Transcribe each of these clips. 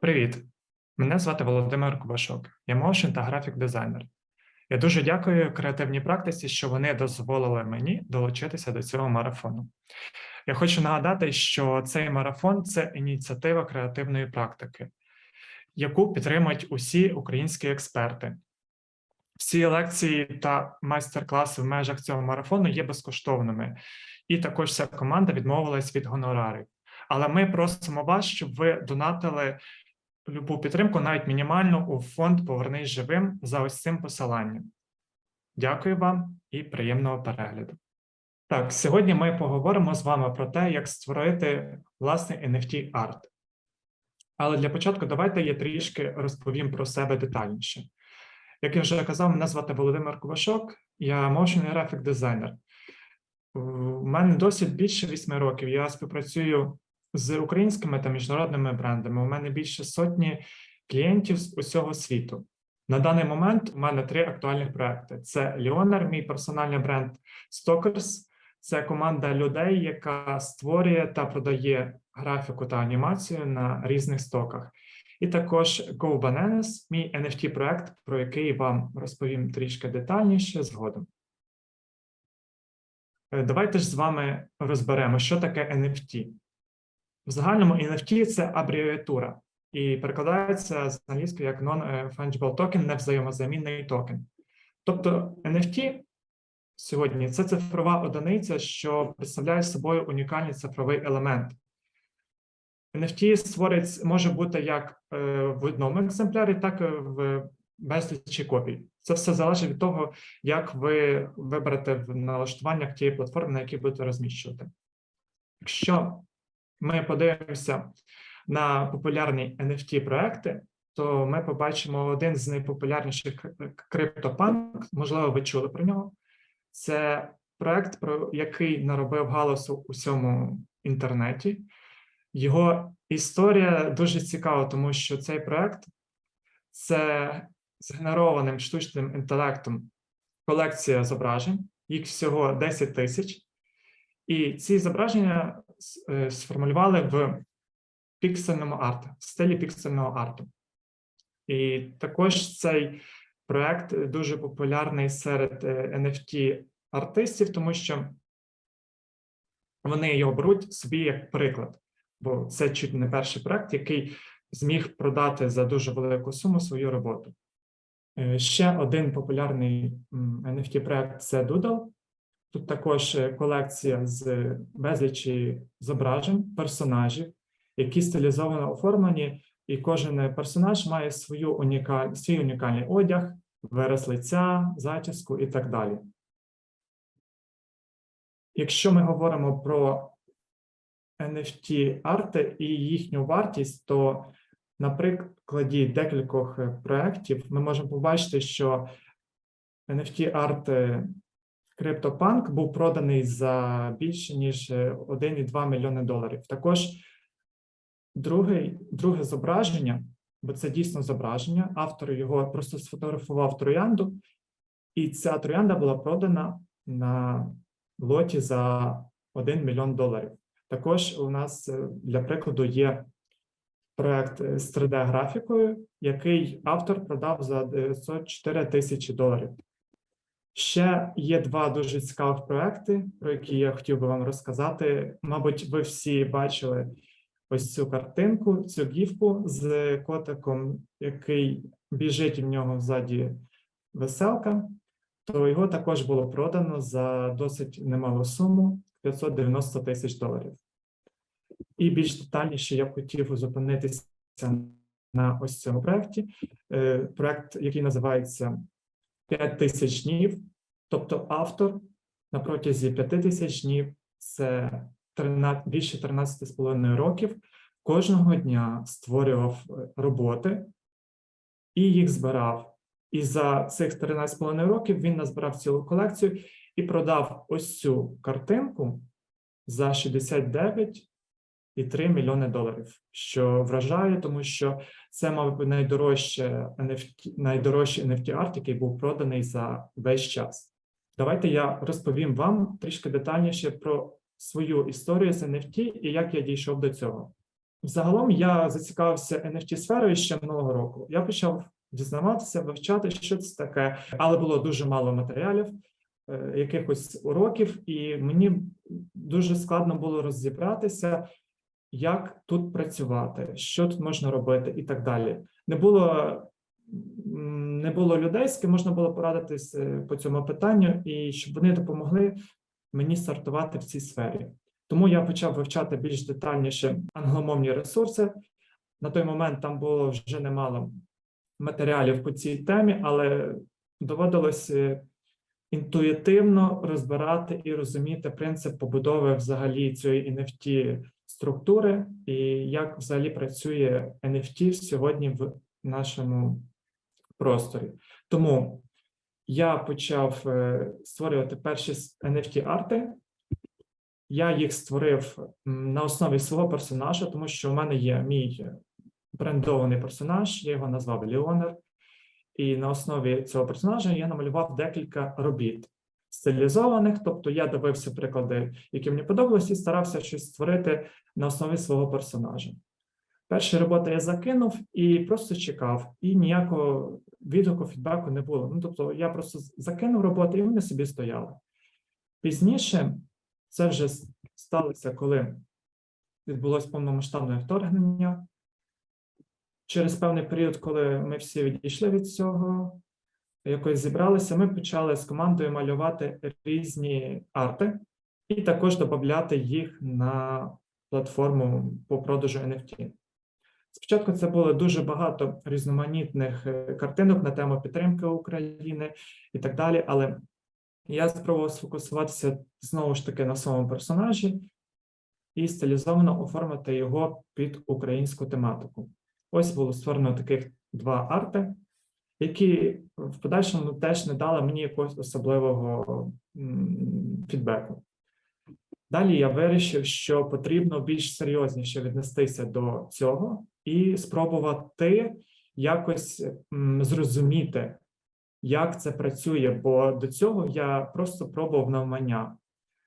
Привіт! Мене звати Володимир Кубашок. Я моушен та графік дизайнер. Я дуже дякую креативній практиці, що вони дозволили мені долучитися до цього марафону. Я хочу нагадати, що цей марафон це ініціатива креативної практики, яку підтримують усі українські експерти. Всі лекції та майстер-класи в межах цього марафону є безкоштовними, і також вся команда відмовилась від гонорарів. Але ми просимо вас, щоб ви донатили любу підтримку, навіть мінімальну, у фонд Повернись живим за ось цим посиланням. Дякую вам і приємного перегляду. Так, сьогодні ми поговоримо з вами про те, як створити власний NFT арт. Але для початку давайте я трішки розповім про себе детальніше. Як я вже казав, мене звати Володимир Ковашок, я motion графік дизайнер. У мене досвід більше 8 років. Я співпрацюю з українськими та міжнародними брендами. У мене більше сотні клієнтів з усього світу. На даний момент у мене три актуальних проекти: це Leonar, мій персональний бренд Stalkers. Це команда людей, яка створює та продає графіку та анімацію на різних стоках. І також Go Bananas, мій NFT проект, про який вам розповім трішки детальніше згодом. Е, Давайте ж з вами розберемо, що таке NFT. В загальному NFT – це абревіатура і перекладається з англійської як Non-Fungible Token, невзаємозамінний токен. Тобто NFT сьогодні це цифрова одиниця, що представляє собою унікальний цифровий елемент. NFT створить, може бути як е, в одному екземплярі, так і в безлічі копій. Це все залежить від того, як ви виберете в налаштуваннях тієї платформи, на якій будете розміщувати. Якщо ми подивимося на популярні NFT проекти, то ми побачимо один з найпопулярніших CryptoPunk, можливо, ви чули про нього. Це проект, про який наробив галасу у всьому інтернеті. Його історія дуже цікава, тому що цей проект це згенерованим штучним інтелектом колекція зображень, їх всього 10 тисяч. І ці зображення е, сформулювали в піксельному арті, в стилі піксельного арту. І також цей проект дуже популярний серед NFT артистів, тому що вони його беруть собі як приклад, бо це чуть не перший проект, який зміг продати за дуже велику суму свою роботу. Е, Ще один популярний NFT проект це Doodle. Тут також е, колекція з безлічі зображень, персонажів, які стилізовано оформлені, і кожен персонаж має свою унікаль... свій унікальний одяг, вираз лиця, зачіску і так далі. Якщо ми говоримо про NFT арти і їхню вартість, то на прикладі декількох е, проєктів ми можемо побачити, що NFT арт CryptoPunk був проданий за більше ніж 1,2 мільйони доларів. Також друге, друге зображення, бо це дійсно зображення, автор його просто сфотографував троянду, і ця троянда була продана на лоті за 1 мільйон доларів. Також у нас е, для прикладу є проект з 3D-графікою, який автор продав за 904 тисячі доларів. Ще є два дуже цікавих проекти, про які я хотів би вам розказати. Мабуть, ви всі бачили ось цю картинку, цю гіфку з котиком, який біжить в нього ззаді веселка, то його також було продано за досить немалу суму 590 тисяч доларів. І більш детальніше я б хотів зупинитися на ось цьому проєкті. Е, проєкт, який називається 5 тисяч днів, тобто автор на протязі 5 тисяч днів, це 13, більше 13,5 років, кожного дня створював е, роботи і їх збирав. І за цих 13,5 років він назбирав цілу колекцію і продав ось цю картинку за 69,3 мільйони доларів, що вражає, тому що Це, мабуть, найдорожче NFT, найдорожчий NFT арт, який був проданий за весь час. Давайте я розповім вам трішки детальніше про свою історію з NFT і як я дійшов до цього. Загалом я зацікавився NFT сферою ще минулого року. Я почав дізнаватися, вивчати, що це таке, але було дуже мало матеріалів, якихось уроків, і мені дуже складно було розібратися, як тут працювати, що тут можна робити, і так далі. Не було, не було людей, з ким можна було порадитись е, по цьому питанню, і щоб вони допомогли мені стартувати в цій сфері. Тому я почав вивчати більш детальніше англомовні ресурси. На той момент там було вже немало матеріалів по цій темі, але доводилося інтуїтивно розбирати і розуміти принцип побудови взагалі цієї NFT структури і як взагалі працює NFT сьогодні в нашому просторі. Тому я почав е, створювати перші NFT арти. Я їх створив на основі свого персонажа, тому що в мене є мій брендований персонаж, я його назвав Леонер. І на основі цього персонажа я намалював декілька робіт стилізованих, тобто я дивився приклади, які мені подобалися, і старався щось створити на основі свого персонажа. Перші роботи я закинув і просто чекав, і ніякого відгуку, фідбеку не було. Ну, тобто, я просто закинув роботи, і вони собі стояли. Пізніше це вже сталося, коли відбулось повномасштабне вторгнення. Через певний період, коли ми всі відійшли від цього, якось зібралися, ми почали з командою малювати різні арти і також додати їх на платформу по продажу NFT. Спочатку це було дуже багато різноманітних е, картинок на тему підтримки України і так далі, але я спробував сфокусуватися знову ж таки на своєму персонажі і стилізовано оформити його під українську тематику. Ось було створено таких два арти, які в подальшому теж не дали мені якогось особливого фідбеку. Далі я вирішив, що потрібно більш серйозніше віднестися до цього і спробувати якось зрозуміти, як це працює, бо до цього я просто пробував навмання.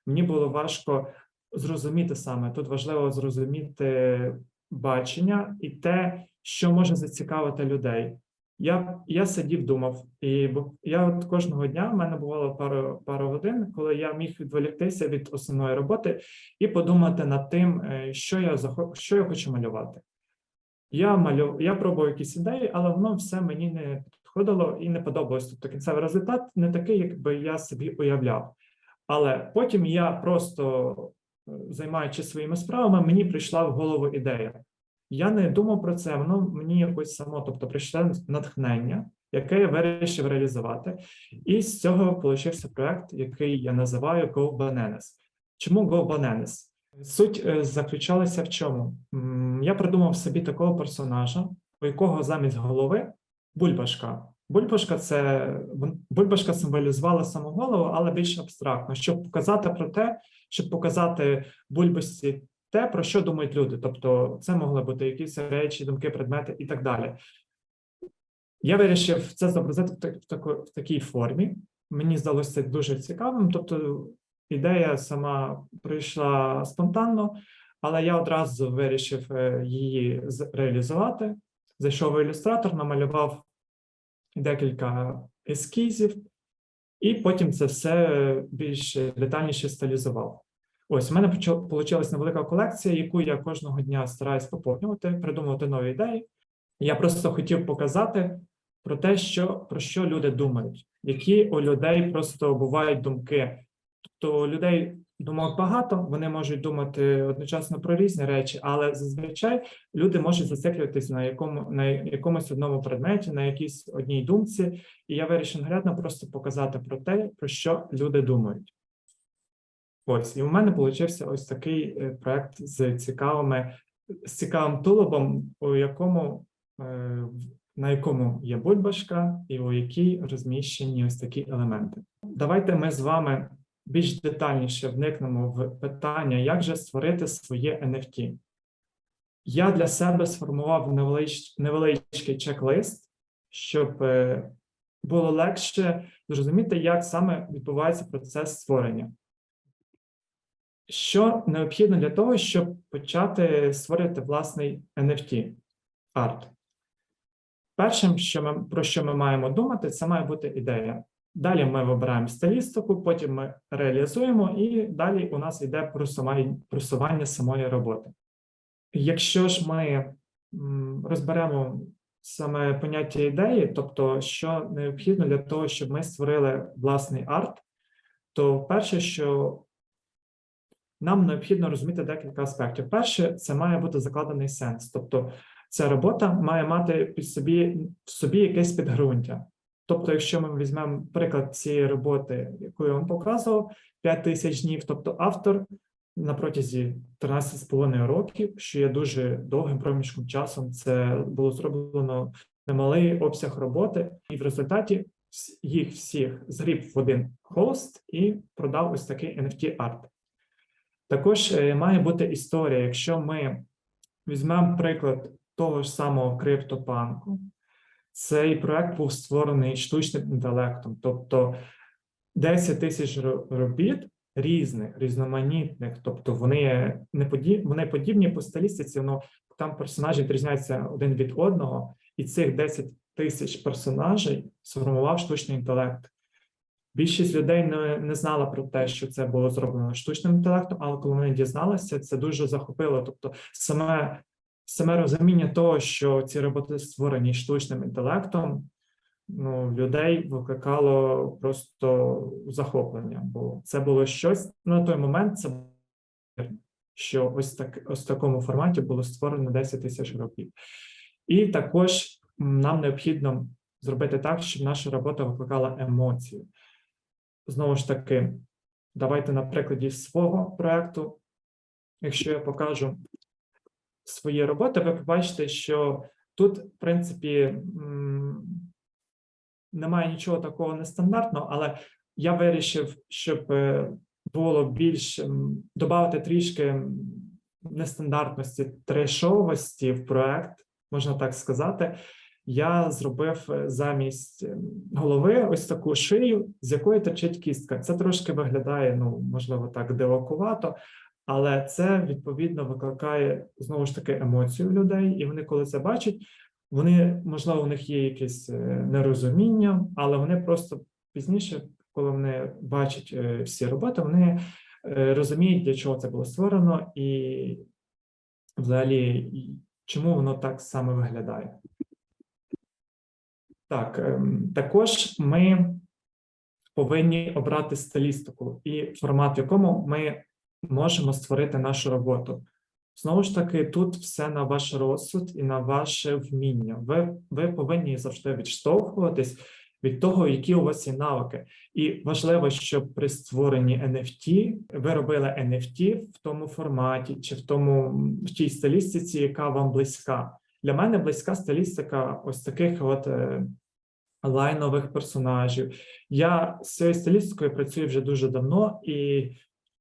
Мені було важко зрозуміти саме. Тут важливо зрозуміти бачення і те, що може зацікавити людей. Я, я сидів, думав, і я от кожного дня в мене бувало пару, пару годин, коли я міг відволіктися від основної роботи і подумати над тим, е, що я що я хочу малювати. Я малю, я пробував якісь ідеї, але воно все мені не підходило і не подобалось. Тобто кінцевий результат не такий, як би я собі уявляв. Але потім я просто, е, займаючись своїми справами, мені прийшла в голову ідея. Я не думав про це, воно мені якось само, тобто прийшло натхнення, яке я вирішив реалізувати. І з цього получився проект, який я називаю Go Bananas. Чому Go Bananas? Суть е, заключалася в чому? Я придумав собі такого персонажа, у якого замість голови бульбашка. Бульбашка це бульбашка символізувала саму голову, але більш абстрактно, щоб показати про те, щоб показати бульбашці те, про що думають люди. Тобто, це могли бути якісь речі, думки, предмети і так далі. Я вирішив це зобразити в, так- в, такій формі. Мені здалося дуже цікавим. Тобто, ідея сама прийшла спонтанно, але я одразу вирішив е, її реалізувати. Зайшов в ілюстратор, намалював декілька ескізів, і потім це все більш детальніше стилізував. Ось у мене вийшла невелика колекція, яку я кожного дня стараюсь поповнювати, придумувати нові ідеї. Я просто хотів показати про те, що про що люди думають, які у людей просто бувають думки. Тобто у людей думок багато, вони можуть думати одночасно про різні речі, але зазвичай люди можуть зациклюватись на якому на якомусь одному предметі, на якійсь одній думці. І я вирішив наглядно просто показати про те, про що люди думають. Ось, і у мене получився ось такий е, проект з цікавими, з цікавим тулубом, у якому е, на якому є бульбашка, і у якій розміщені ось такі елементи. Давайте ми з вами більш детальніше вникнемо в питання, як же створити своє NFT. я для себе сформував невелич, невеличкий чек-лист, щоб е, було легше зрозуміти, як саме відбувається процес створення. Що необхідно для того, щоб почати створювати власний NFT арт? Першим, що ми, про що ми маємо думати, це має бути ідея. Далі ми вибираємо стилістику, потім ми реалізуємо, і далі у нас йде просування, просування самої роботи. Якщо ж ми розберемо саме поняття ідеї, тобто, що необхідно для того, щоб ми створили власний арт, то перше, що нам необхідно розуміти декілька аспектів. Перше, це має бути закладений сенс, тобто ця робота має мати під собі в собі якесь підґрунтя. Тобто, якщо ми візьмемо приклад цієї роботи, яку я вам показував, 5 тисяч днів, тобто автор на протязі 13,5 років, що є дуже довгим проміжком часом, це було зроблено немалий обсяг роботи, і в результаті їх всіх згріб в один холст і продав ось такий NFT арт. Також е, має бути історія. Якщо ми візьмемо приклад того ж самого криптопанку, цей проект був створений штучним інтелектом, тобто 10 тисяч робіт різних, різноманітних, тобто вони не подібні, вони подібні по стилістиці, но там персонажі відрізняються один від одного, і цих 10 тисяч персонажей сформував штучний інтелект. Більшість людей не, не знала про те, що це було зроблено штучним інтелектом, але коли вони дізналися, це дуже захопило. Тобто, саме, саме розуміння того, що ці роботи створені штучним інтелектом, ну, людей викликало просто захоплення, бо це було щось на той момент. Це що ось так, ось в такому форматі було створено 10 тисяч років. І також нам необхідно зробити так, щоб наша робота викликала емоцію. Знову ж таки, давайте на прикладі свого проекту. Якщо я покажу свої роботи, ви побачите, що тут, в принципі, немає нічого такого нестандартного, але я вирішив, щоб е, було більш додати трішки нестандартності, трешовості в проект, можна так сказати. Я зробив е, замість ем, голови ось таку шию, з якої торчить кістка. Це трошки виглядає, ну можливо, так дивакувато, але це відповідно викликає знову ж таки емоцію в людей, і вони, коли це бачать, вони можливо, у них є якесь е, нерозуміння, але вони просто пізніше, коли вони бачать е, всі роботи, вони розуміють, для чого це було створено, і взагалі чому воно так саме виглядає. Так, ем, також ми повинні обрати стилістику і формат, в якому ми можемо створити нашу роботу. Знову ж таки, тут все на ваш розсуд і на ваше вміння. Ви, ви повинні завжди відштовхуватись від того, які у вас є навики. І важливо, щоб при створенні NFT ви робили NFT в тому форматі чи в тому в тій стилістиці, яка вам близька. Для мене близька стилістика ось таких от е, лайнових персонажів. Я з цією стилістикою працюю вже дуже давно, і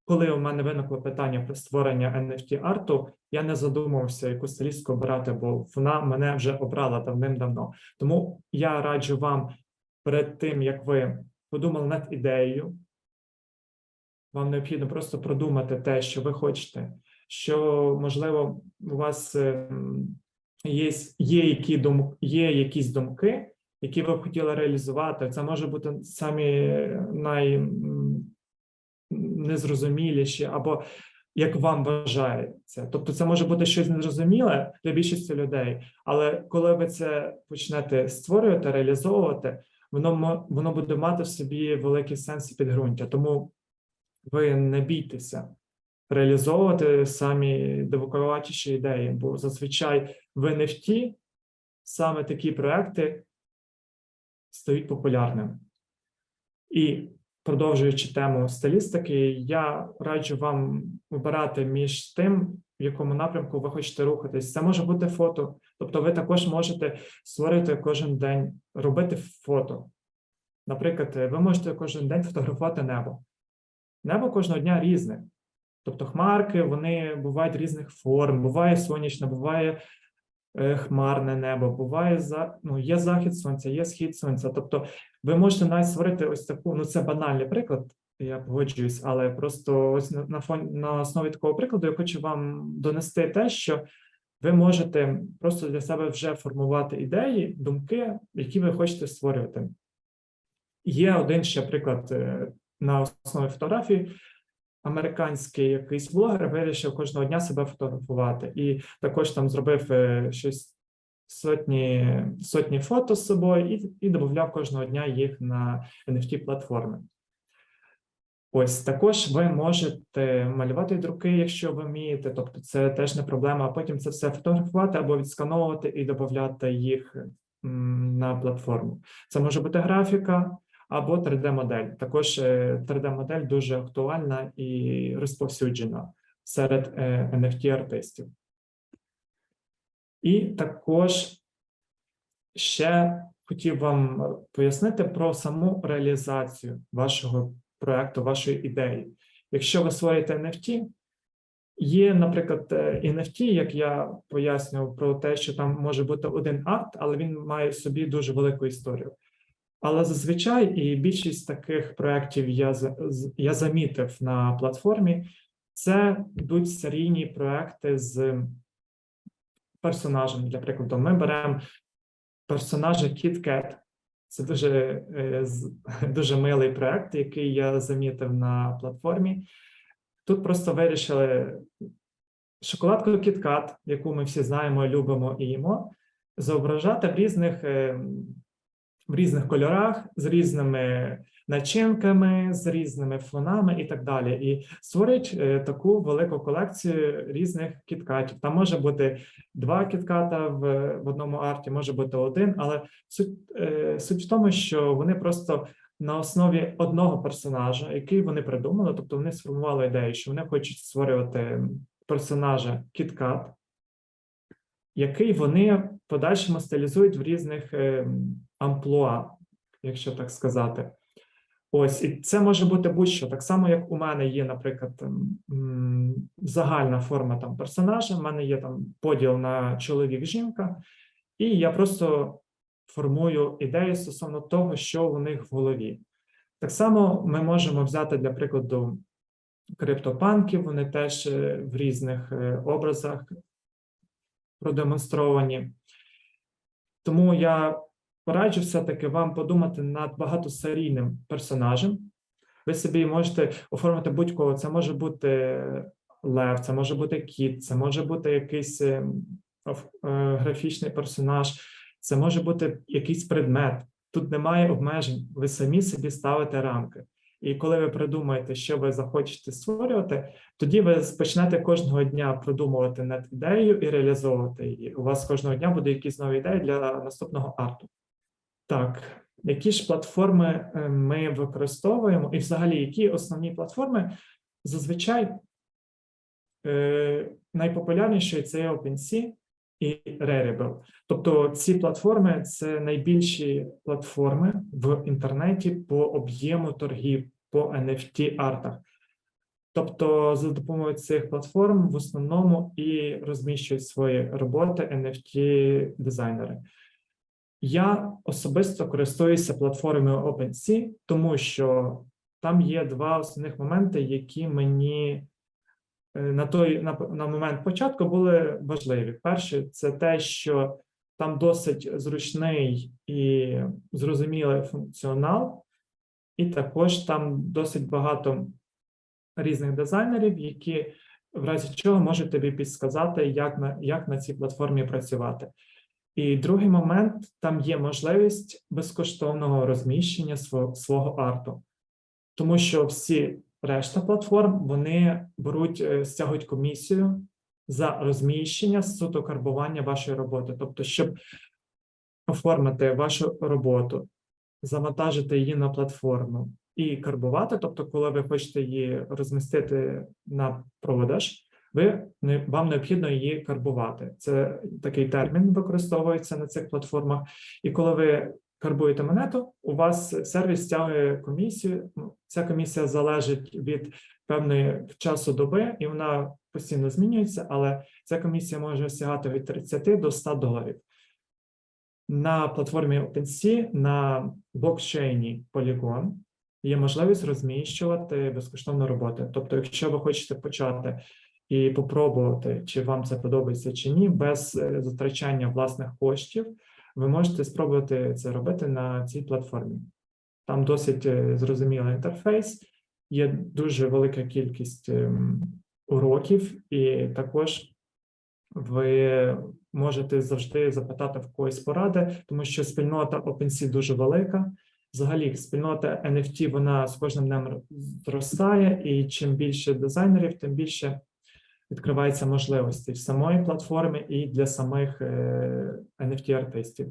коли у мене виникло питання про створення NFT арту, я не задумувався, яку стилістику обирати, бо вона мене вже обрала давним-давно. Тому я раджу вам перед тим, як ви подумали над ідеєю, вам необхідно просто продумати те, що ви хочете, що можливо у вас ем, є, є, які дум, є якісь думки, які ви б хотіли реалізувати. Це може бути самі най м, незрозуміліші, або як вам вважається. Тобто, це може бути щось незрозуміле для більшості людей, але коли ви це почнете створювати, реалізовувати, воно воно буде мати в собі великий сенс і підґрунтя. Тому ви не бійтеся реалізовувати самі дивакуватіші ідеї, бо зазвичай в NFT саме такі проекти стають популярними. І продовжуючи тему стилістики, я раджу вам вибирати між тим, в якому напрямку ви хочете рухатись. Це може бути фото, тобто ви також можете створити кожен день, робити фото. Наприклад, ви можете кожен день фотографувати небо. Небо кожного дня різне. Тобто хмарки вони бувають різних форм, буває сонячне, буває хмарне небо, буває за ну, є захід сонця, є схід сонця. Тобто, ви можете навіть створити ось таку, ну це банальний приклад, я погоджуюсь, але просто ось на, на фон на основі такого прикладу я хочу вам донести те, що ви можете просто для себе вже формувати ідеї, думки, які ви хочете створювати. Є один ще приклад е, на основі фотографії. Американський якийсь блогер вирішив кожного дня себе фотографувати, і також там зробив е, щось сотні, сотні фото з собою і, і додавав кожного дня їх на NFT платформи. Ось також ви можете малювати від руки, якщо ви вмієте, тобто це теж не проблема. А потім це все фотографувати або відскановувати і додати їх на платформу. Це може бути графіка або 3D-модель. Також е, 3D-модель дуже актуальна і розповсюджена серед е, NFT-артистів. І також ще хотів вам пояснити про саму реалізацію вашого проекту, вашої ідеї. Якщо ви створюєте NFT, є, наприклад, е, NFT, як я пояснював про те, що там може бути один арт, але він має в собі дуже велику історію. Але зазвичай і більшість таких проєктів я я замітив на платформі, це йдуть серійні проекти з персонажами. Для прикладу, ми беремо персонажа Kat. Це дуже, е, дуже милий проект, який я замітив на платформі. Тут просто вирішили шоколадку KitKat, яку ми всі знаємо, любимо і їмо, зображати в різних, е, в різних кольорах, з різними начинками, з різними фонами і так далі. І створить е, таку велику колекцію різних кіткатів. Там може бути два кітката в, в одному арті, може бути один, але суть, е, суть в тому, що вони просто на основі одного персонажа, який вони придумали, тобто вони сформували ідею, що вони хочуть створювати персонажа кіткат, який вони подальшому стилізують в різних е, амплуа, якщо так сказати. Ось, і це може бути будь-що. Так само, як у мене є, наприклад, загальна форма там персонажа, в мене є там поділ на чоловік-жінка, і я просто формую ідеї стосовно того, що у них в голові. Так само ми можемо взяти для прикладу криптопанків, вони теж е, в різних е, образах продемонстровані. Тому я пораджу все-таки вам подумати над багатосерійним персонажем. Ви собі можете оформити будь-кого. Це може бути лев, це може бути кіт, це може бути якийсь е, е, графічний персонаж, це може бути якийсь предмет. Тут немає обмежень, ви самі собі ставите рамки. І коли ви придумаєте, що ви захочете створювати, тоді ви почнете кожного дня продумувати над ідеєю і реалізовувати її. У вас кожного дня буде якісь нові ідеї для наступного арту. Так, які ж платформи е, ми використовуємо, і взагалі, які основні платформи зазвичай е, найпопулярніші це OpenSea і Rarible. Тобто ці платформи це найбільші платформи в інтернеті по об'єму торгів по NFT артах. Тобто, за допомогою цих платформ в основному і розміщують свої роботи NFT дизайнери. Я особисто користуюся платформою OpenSea, тому що там є два основних моменти, які мені е, на той на, на момент початку були важливі. Перше, це те, що там досить зручний і зрозумілий функціонал, і також там досить багато різних дизайнерів, які в разі чого можуть тобі підсказати, як на, як на цій платформі працювати. І другий момент там є можливість безкоштовного розміщення свого, свого арту, тому що всі решта платформ вони беруть, е, стягують комісію за розміщення суто карбування вашої роботи. Тобто, щоб оформити вашу роботу, завантажити її на платформу і карбувати, тобто, коли ви хочете її розмістити на продаж, ви не вам необхідно її карбувати. Це такий термін використовується на цих платформах. І коли ви карбуєте монету, у вас сервіс стягує комісію. Ну, Ця комісія залежить від певної часу доби, і вона постійно змінюється, але ця комісія може сягати від 30 до 100 доларів. На платформі OpenSea на блокчейні Polygon є можливість розміщувати безкоштовну роботу. Тобто, якщо ви хочете почати і попробувати, чи вам це подобається чи ні, без е, затрачання власних коштів, ви можете спробувати це робити на цій платформі. Там досить е, зрозумілий інтерфейс, є дуже велика кількість ем, уроків, і також ви можете завжди запитати в когось поради, тому що спільнота OpenSea дуже велика. Взагалі, спільнота NFT вона з кожним днем зростає, і чим більше дизайнерів, тим більше відкривається можливостей в самої платформи і для самих NFT-артистів.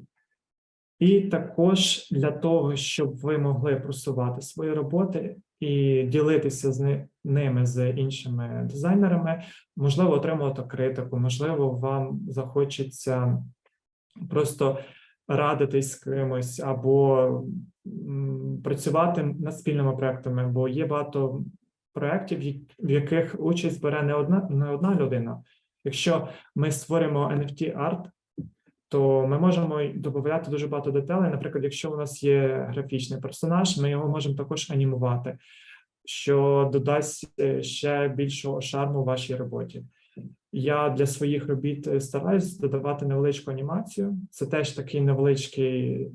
І також для того, щоб ви могли просувати свої роботи і ділитися з ними з іншими дизайнерами, можливо, отримувати критику, можливо, вам захочеться просто радитись з кимось або працювати над спільними проектами, бо є багато проєктів, в яких участь бере не одна не одна людина. Якщо ми створимо NFT арт, то ми можемо додати дуже багато деталей. Наприклад, якщо у нас є графічний персонаж, ми його можемо також анімувати, що додасть е, ще більшого шарму вашій роботі. Я для своїх робіт е, стараюсь додавати невеличку анімацію. Це теж такий невеличкий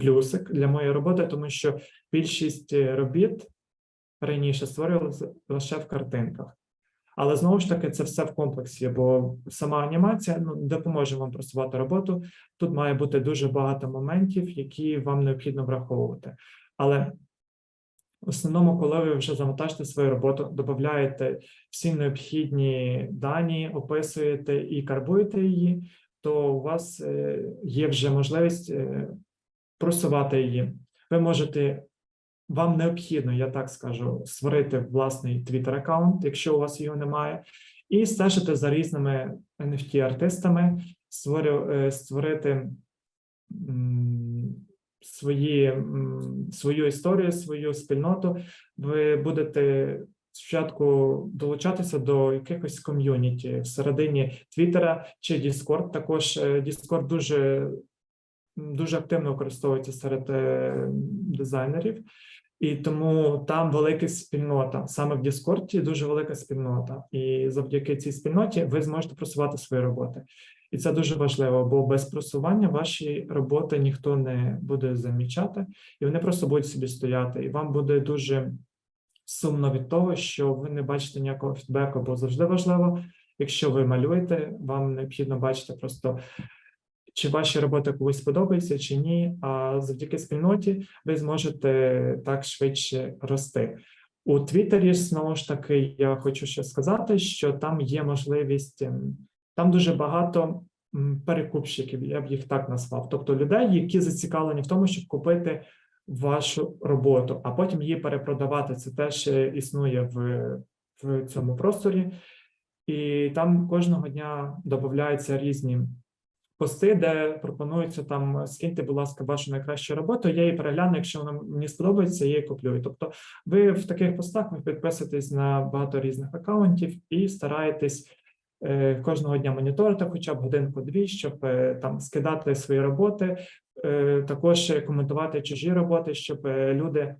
плюсик для моєї роботи, тому що більшість е, робіт раніше створювалися лише в картинках. Але знову ж таки, це все в комплексі, бо сама анімація ну, допоможе вам просувати роботу. Тут має бути дуже багато моментів, які вам необхідно враховувати. Але в основному, коли ви вже завантажите свою роботу, додаєте всі необхідні дані, описуєте і карбуєте її, то у вас е, є вже можливість е, просувати її. Ви можете вам необхідно, я так скажу, створити власний Twitter аккаунт, якщо у вас його немає, і стежити за різними NFT-артистами, е, створити свої, свою історію, свою спільноту. Ви будете спочатку долучатися до якихось ком'юніті всередині Твіттера чи Discord. Також е, Discord дуже, дуже активно використовується серед е, дизайнерів. І тому там велика спільнота. Саме в Діскорді дуже велика спільнота. І завдяки цій спільноті ви зможете просувати свої роботи. І це дуже важливо, бо без просування ваші роботи ніхто не буде замічати, і вони просто будуть собі стояти. І вам буде дуже сумно від того, що ви не бачите ніякого фідбеку, бо завжди важливо, якщо ви малюєте, вам необхідно бачити просто чи ваші роботи комусь подобаються, чи ні. А завдяки спільноті ви зможете так швидше рости. У Твіттері знову ж таки я хочу ще сказати, що там є можливість, ем, там дуже багато перекупщиків, я б їх так назвав, тобто людей, які зацікавлені в тому, щоб купити вашу роботу, а потім її перепродавати. Це теж е, існує в, в цьому просторі, і там кожного дня додаються різні пости, де пропонується там скиньте, будь ласка, вашу найкращу роботу. Я її перегляну. Якщо вона мені сподобається, я її куплю. Тобто, ви в таких постах ви підписуєтесь на багато різних акаунтів і стараєтесь е, кожного дня моніторити, хоча б годинку-дві, щоб е, там скидати свої роботи, е, також коментувати чужі роботи, щоб е, люди.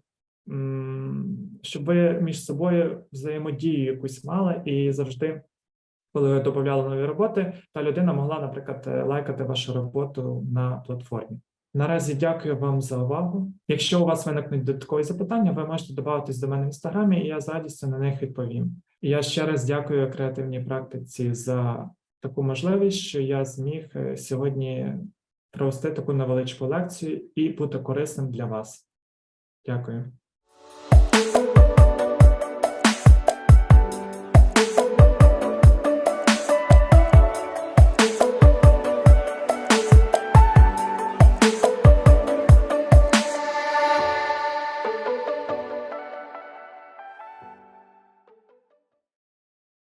Щоб ви між собою взаємодію якусь мали і завжди коли ви додавали нові роботи, та людина могла, наприклад, е, лайкати вашу роботу на платформі. Наразі дякую вам за увагу. Якщо у вас виникнуть додаткові запитання, ви можете додатись до мене в інстаграмі, і я з радістю на них відповім. І я ще раз дякую креативній практиці за таку можливість, що я зміг е, сьогодні провести таку невеличку лекцію і бути корисним для вас. Дякую.